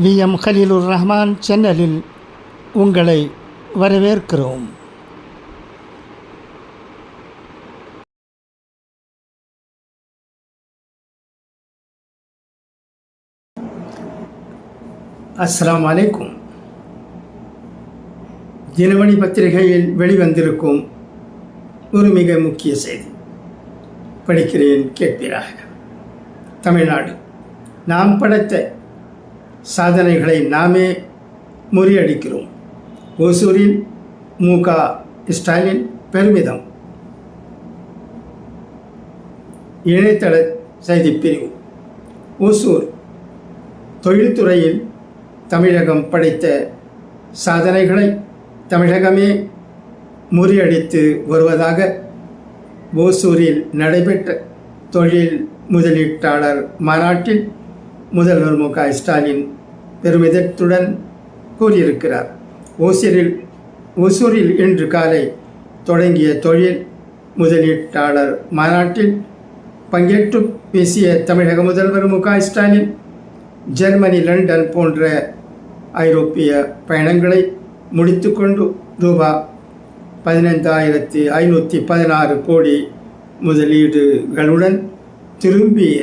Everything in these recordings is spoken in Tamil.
வி. எம். ஹலீலுர் ரஹ்மான் சேனலில் உங்களை வரவேற்கிறோம். அஸ்லாம் அலைக்கும். தினமணி பத்திரிகையில் வெளிவந்திருக்கும் ஒரு மிக முக்கிய செய்தி. படிக்கிறேன் கேட்பீராக. தமிழ்நாடு. நாம் படைத்த சாதனைகளை நாமே முறியடிக்கிறோம். ஓசூரில் மு. க. ஸ்டாலின் பெருமிதம். இணையதள செய்தி பிரிவு. ஓசூர் தொழில்துறையில் தமிழகம் படைத்த சாதனைகளை தமிழகமே முறியடித்து வருவதாக ஓசூரில் நடைபெற்ற தொழில் முதலீட்டாளர் மாநாட்டில் முதல்வர் மு க ஸ்டாலின் பெருமிதத்துடன் கூறியிருக்கிறார். ஓசூரில் ஓசூரில் இன்று காலை தொடங்கிய தொழில் முதலீட்டாளர் மாநாட்டில் பங்கேற்று பேசிய தமிழக முதல்வர் மு க ஸ்டாலின் ஜெர்மனி லண்டன் போன்ற ஐரோப்பிய பயணங்களை முடித்துக்கொண்டு ரூபா பதினைந்தாயிரத்தி ஐநூற்றி பதினாறு கோடி முதலீடுகளுடன் திரும்பிய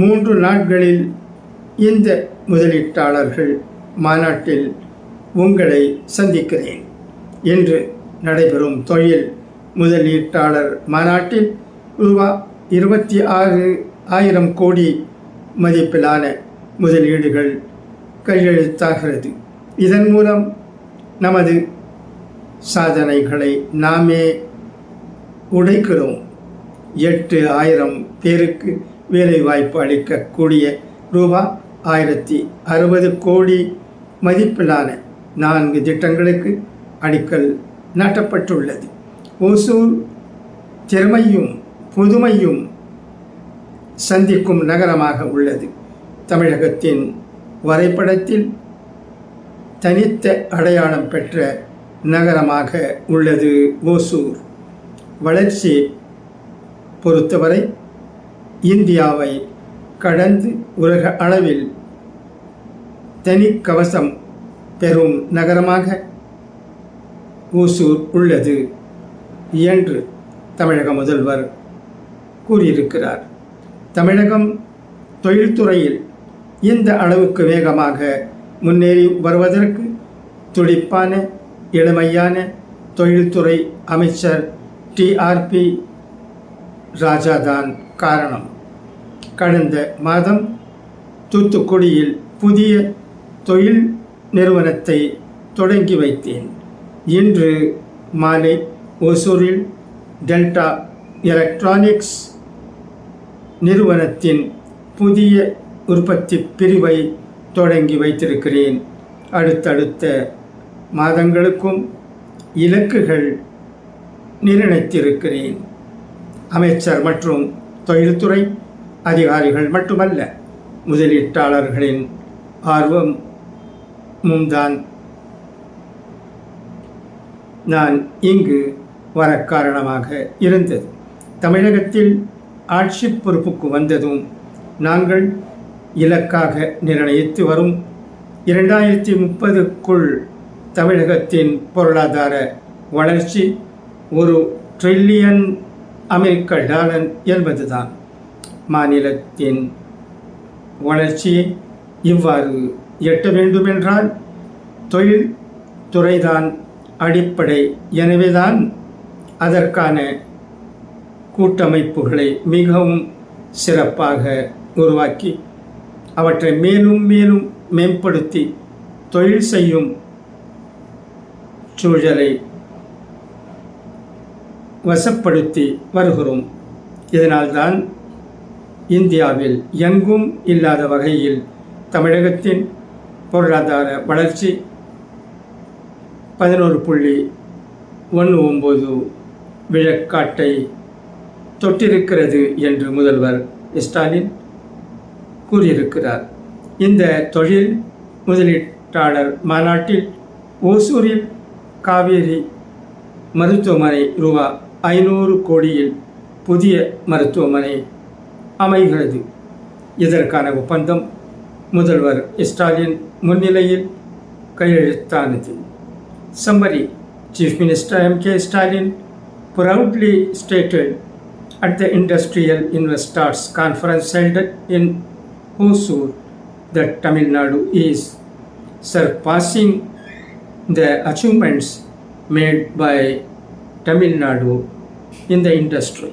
மூன்று நாட்களில் இந்த முதலீட்டாளர்கள் மாநாட்டில் உங்களை சந்திக்கிறேன் என்று நடைபெறும் தொழில் முதலீட்டாளர் மாநாட்டில் ரூபா இருபத்தி ஆறு ஆயிரம் கோடி மதிப்பிலான முதலீடுகள் கையெழுத்தாகிறது. இதன் மூலம் நமது சாதனைகளை நாமே உடைக்கிறோம். எட்டு ஆயிரம் பேருக்கு வேலைவாய்ப்பு அளிக்கக்கூடிய ரூபா ஆயிரத்தி அறுபது கோடி மதிப்பிலான நான்கு திட்டங்களுக்கு அடிக்கல் நாட்டப்பட்டுள்ளது. ஓசூர் திறமையும் புதுமையும் சந்திக்கும் நகரமாக உள்ளது. தமிழகத்தின் வரைபடத்தில் தனித்த அடையாளம் பெற்ற நகரமாக உள்ளது ஓசூர். வளர்ச்சி பொறுத்தவரை இந்தியாவை கடந்து உலக அளவில் தனி கவசம் பெறும் நகரமாக ஓசூர் உள்ளது என்று தமிழக முதல்வர் கூறியிருக்கிறார். தமிழகம் தொழில்துறையில் இந்த அளவுக்கு வேகமாக முன்னேறி வருவதற்கு துடிப்பான இளமையான தொழில்துறை அமைச்சர் டிஆர்பி ராஜாதான் காரணம். கடந்த மாதம் தூத்துக்குடியில் புதிய தொழில் நிறுவனத்தை தொடங்கி வைத்தேன். இன்று மாலை ஒசூரில் டெல்டா எலக்ட்ரானிக்ஸ் நிறுவனத்தின் புதிய உற்பத்தி பிரிவை தொடங்கி வைத்திருக்கிறேன். அடுத்தடுத்த மாதங்களுக்கும் இலக்குகள் நிர்ணயித்திருக்கிறேன். அமைச்சர் மற்றும் தொழில்துறை அதிகாரிகள் மட்டுமல்ல முதலீட்டாளர்களின் ஆர்வமும் தான் நான் இங்கு வர காரணமாக இருந்தது. தமிழகத்தில் ஆட்சி பொறுப்புக்கு வந்ததும் நாங்கள் இலக்காக நிர்ணயித்து வரும் இரண்டாயிரத்தி முப்பதுக்குள் தமிழகத்தின் பொருளாதார வளர்ச்சி ஒரு ட்ரில்லியன் அமெரிக்க டாலர் என்பதுதான். மாநிலத்தின் வளர்ச்சியை இவ்வாறு எட்ட வேண்டுமென்றால் தொழில் துறைதான் அடிப்படை. எனவேதான் அதற்கான கூட்டமைப்புகளை மிகவும் சிறப்பாக உருவாக்கி அவற்றை மேலும் மேலும் மேம்படுத்தி தொழில் செய்யும் சூழலை வசப்படுத்தி வருகிறோம். இதனால்தான் இந்தியாவில் எங்கும் இல்லாத வகையில் தமிழகத்தின் பொருளாதார வளர்ச்சி பதினோரு புள்ளி ஒன்று ஒம்பது விழக்காட்டை தொட்டிருக்கிறது என்று முதல்வர் ஸ்டாலின் கூறியிருக்கிறார். இந்த தொழில் முதலீட்டாளர் மாநாட்டில் ஓசூரில் காவேரி மருத்துவமனை ரூபா ஐநூறு கோடியில் புதிய மருத்துவமனை அமைகிறது இதற்கான ஒப்பந்தம் முதல்வர் ஸ்டாலின் முன்னிலையில் கையெழுத்தானது Summary Chief Minister M.K. Stalin proudly stated at the Industrial Investors Conference held in Hosur that Tamil Nadu is surpassing the achievements made by Tamil Nadu in the industry.